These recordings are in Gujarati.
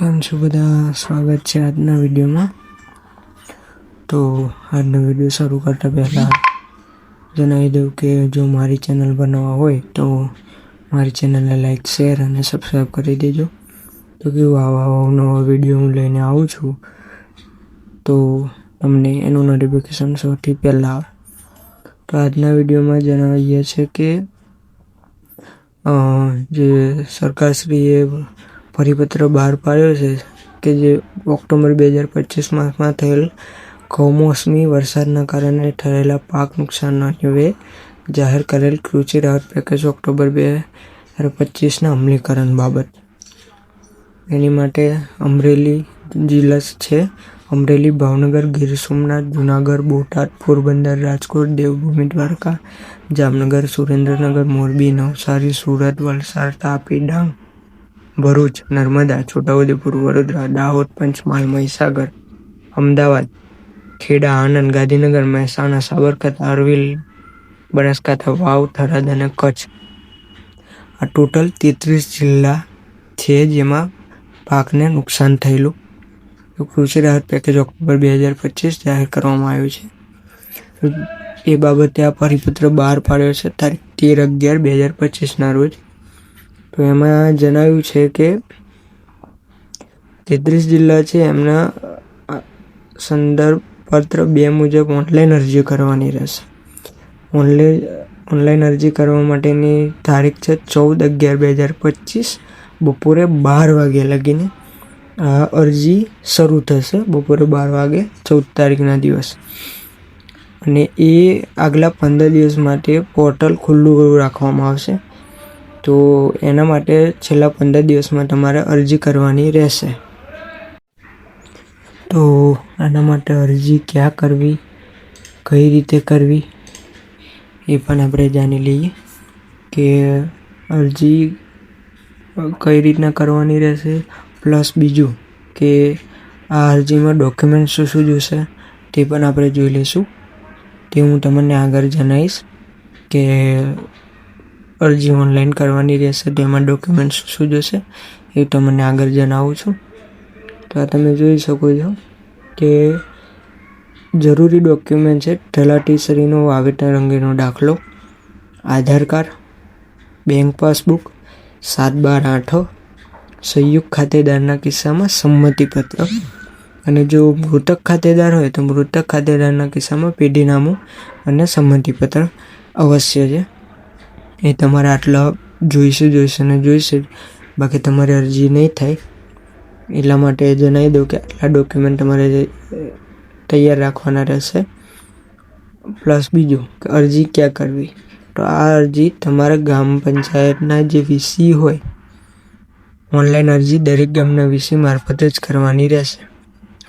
કેમ છું બધા સ્વાગત છે આજના વિડીયોમાં. તો આજનો વીડિયો શરૂ કરતા પહેલાં જણાવી દઉં કે જો મારી ચેનલ બનાવવા હોય તો મારી ચેનલને લાઈક, શેર અને સબસ્ક્રાઈબ કરી દેજો. તો કેવું આવા નવા વીડિયો હું લઈને આવું છું, તો તમને એનું નોટિફિકેશન સૌથી પહેલાં આવે. તો આજના વિડીયોમાં જણાવીએ છે કે જે સરકારશ્રીએ પરિપત્ર બહાર પાડ્યો છે કે જે ઓક્ટોબર બે હજાર પચીસ માસમાં થયેલ કમોસમી વરસાદના કારણે થયેલા પાક નુકસાનના અન્વયે જાહેર કરેલ કૃષિ રાહત પેકેજ ઓક્ટોબર બે હજાર પચીસના અમલીકરણ બાબત. એની માટે અમરેલી જિલ્લા છે. અમરેલી, ભાવનગર, ગીર સોમનાથ, જુનાગઢ, બોટાદ, પોરબંદર, રાજકોટ, દેવભૂમિ, દ્વારકા, જામનગર, સુરેન્દ્રનગર, મોરબી, નવસારી, સુરત, વલસાડ, તાપી, ડાંગ ભરૂચ, નર્મદા, છોટાઉદેપુર, વડોદરા, દાહોદ, પંચમહાલ, મહીસાગર, અમદાવાદ, ખેડા, આણંદ, ગાંધીનગર, મહેસાણા, સાબરકાંઠા, અરવિલ, બનાસકાંઠા, વાવ, થરાદ અને કચ્છ. આ ટોટલ તેત્રીસ જિલ્લા છે જેમાં પાકને નુકસાન થયેલું. કૃષિ રાહત પેકેજ ઓક્ટોબર બે હજાર પચીસ જાહેર કરવામાં આવ્યું છે. એ બાબતે આ પરિપત્ર બહાર પાડ્યો છે. તારીખ તેર અગિયાર બે હજાર પચીસના રોજ તો એમાં જણાવ્યું છે કે તેત્રીસ જિલ્લા છે, એમના સંદર્ભ પત્ર બે મુજબ ઓનલાઈન અરજી કરવાની રહેશે. ઓનલાઈન ઓનલાઈન અરજી કરવા માટેની તારીખ છે ચૌદ અગિયાર બે હજાર પચીસ. બપોરે બાર વાગે લગીને આ અરજી શરૂ થશે, બપોરે બાર વાગે ચૌદ તારીખના દિવસ. અને એ આગલા પંદર દિવસ માટે પોર્ટલ ખુલ્લું રાખવામાં આવશે. તો એના માટે છેલ્લા પંદર દિવસમાં તમારે અરજી કરવાની રહેશે. તો આના માટે અરજી ક્યાં કરવી? કઈ રીતે કરવી? એ પણ આપણે જાણી લઈએ કે અરજી કઈ રીતના કરવાની રહેશે. પ્લસ બીજું કે આ અરજીમાં ડોક્યુમેન્ટ શું શું જોશે તે પણ આપણે જોઈ લઈશું. તે હું તમને આગળ જણાવીશ કે અરજી ઓનલાઈન કરવાની રહેશે, તો એમાં ડોક્યુમેન્ટ શું જોશે, એ મને આગળ જણાવું છું. તો આ તમે જોઈ શકો છો કે જરૂરી ડોક્યુમેન્ટ છે, તલાટીશ્રીનો વાવેતર અંગેનો દાખલો, આધાર કાર્ડ બેંક પાસબુક સાત બાર આઠ, સંયુક્ત ખાતેદારના કિસ્સામાં સંમતિપત્ર અને જો મૃતક ખાતેદાર હોય તો મૃતક ખાતેદારના કિસ્સામાં પેઢીનામું અને સંમતિપત્ર અવશ્ય છે. એ તમારે આટલા જોઈશે જોઈશે ને જોઈશે. બાકી તમારી અરજી નહીં થાય. એટલા માટે જણાવી દઉં કે આટલા ડોક્યુમેન્ટ તમારે તૈયાર રાખવાના રહેશે. પ્લસ બીજું કે અરજી ક્યાં કરવી? તો આ અરજી તમારા ગ્રામ પંચાયતના જે વીસી હોય, ઓનલાઈન અરજી દરેક ગામના વીસી મારફતે જ કરવાની રહેશે.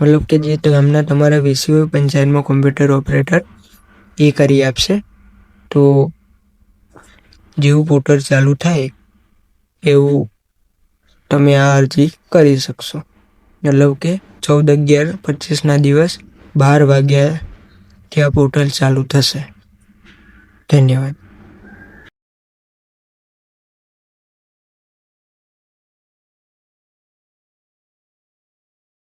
મતલબ કે જે ગામના તમારા વીસી હોય, પંચાયતમાં કોમ્પ્યુટર ઓપરેટર એ કરી આપશે. તો જેવું પોર્ટલ ચાલુ થાય, એવું તમે આ અરજી કરી શકશો. મતલબ કે ચૌદ અગિયાર પચીસના દિવસ બાર વાગ્યાથી આ પોર્ટલ ચાલુ થશે. ધન્યવાદ.